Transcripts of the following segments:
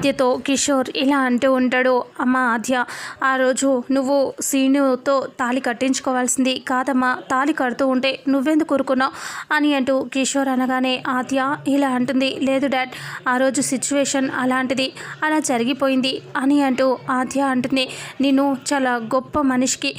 ఆద్యతో కిషోర్ ఇలా అంటూ ఉంటాడు అమ్మ ఆద్య ఆ రోజు నువ్వు సీనుతో తాళి కట్టించుకోవాల్సింది కాదమ్మా తాళి కడుతూ ఉంటే నువ్వెందుకు ఊరుకున్నావు? అని అంటూ కిషోర్ అనగానే ఆద్య ఇలా అంటుంది లేదు డాడ్ ఆ రోజు సిచ్యువేషన్ అలాంటిది అలా జరిగిపోయింది అని అంటూ ఆద్య అంటుంది నేను చాలా గొప్ప మనిషికి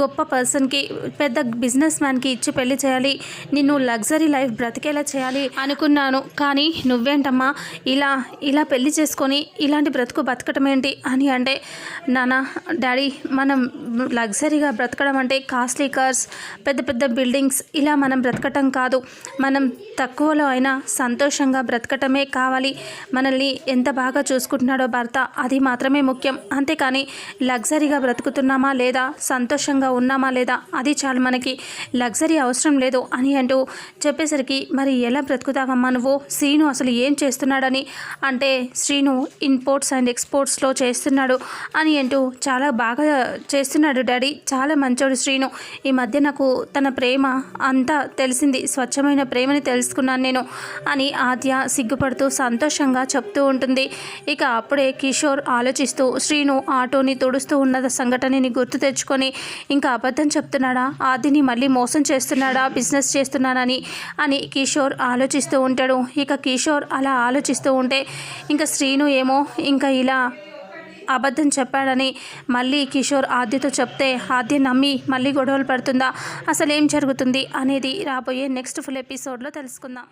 గొప్ప పర్సన్కి పెద్ద బిజినెస్ మ్యాన్కి ఇచ్చి పెళ్ళి చేయాలి నిన్ను లగ్జరీ లైఫ్ బ్రతికేలా చేయాలి అనుకున్నాను కానీ నువ్వేంటమ్మా ఇలా ఇలా పెళ్ళి చేసుకొని ఇలాంటి బ్రతుకు బతకడం ఏంటి అని అంటే నానా డాడీ మనం లగ్జరీగా బ్రతకడం అంటే కాస్ట్లీ కార్స్ పెద్ద పెద్ద బిల్డింగ్స్ ఇలా మనం బ్రతకటం కాదు. మనం తక్కువలో అయినా సంతోషంగా బ్రతకటమే కావాలి. మనల్ని ఎంత బాగా చూసుకుంటున్నాడో భర్త అది మాత్రమే ముఖ్యం. అంతేకాని లగ్జరీగా బ్రతుకుతున్నామా లేదా సంతోషంగా ఉన్నామా లేదా అది చాలు మనకి. లగ్జరీ అవసరం లేదు అని అంటూ చెప్పేసరికి మరి ఎలా బ్రతుకుతావమ్మా నువ్వు? శ్రీను అసలు ఏం చేస్తున్నాడని? అంటే శ్రీను ఇంపోర్ట్స్ అండ్ ఎక్స్పోర్ట్స్లో చేస్తున్నాడు అని అంటూ చాలా బాగా చేస్తున్నాడు డాడీ. చాలా మంచోడు శ్రీను. ఈ మధ్య నాకు తన ప్రేమ అంతా తెలిసింది. స్వచ్ఛమైన ప్రేమని తెలుసుకున్నాను నేను అని ఆద్య సిగ్గుపడుతూ సంతోషంగా చెప్తూ ఉంటుంది. ఇక అప్పుడే కిషోర్ ఆలోచిస్తూ శ్రీను ఆటోని తుడుస్తూ ఉన్న సంఘటనని గుర్తు తెచ్చుకొని ఇంకా అబద్ధం చెప్తున్నాడా? ఆదిని మళ్ళీ మోసం చేస్తున్నాడా? బిజినెస్ చేస్తున్నానని అని కిషోర్ ఆలోచిస్తూ ఉంటాడు. ఇక కిషోర్ అలా ఆలోచిస్తూ ఉంటే ఇంకా శ్రీను ఏమో ఇంకా ఇలా అబద్ధం చెప్పాడని మళ్ళీ కిషోర్ ఆద్యతో చెప్తే ఆద్య నమ్మి మళ్ళీ గొడవలు పడుతుందా? అసలు ఏం జరుగుతుంది? అనేది రాబోయే నెక్స్ట్ ఫుల్ ఎపిసోడ్లో తెలుసుకుందాం.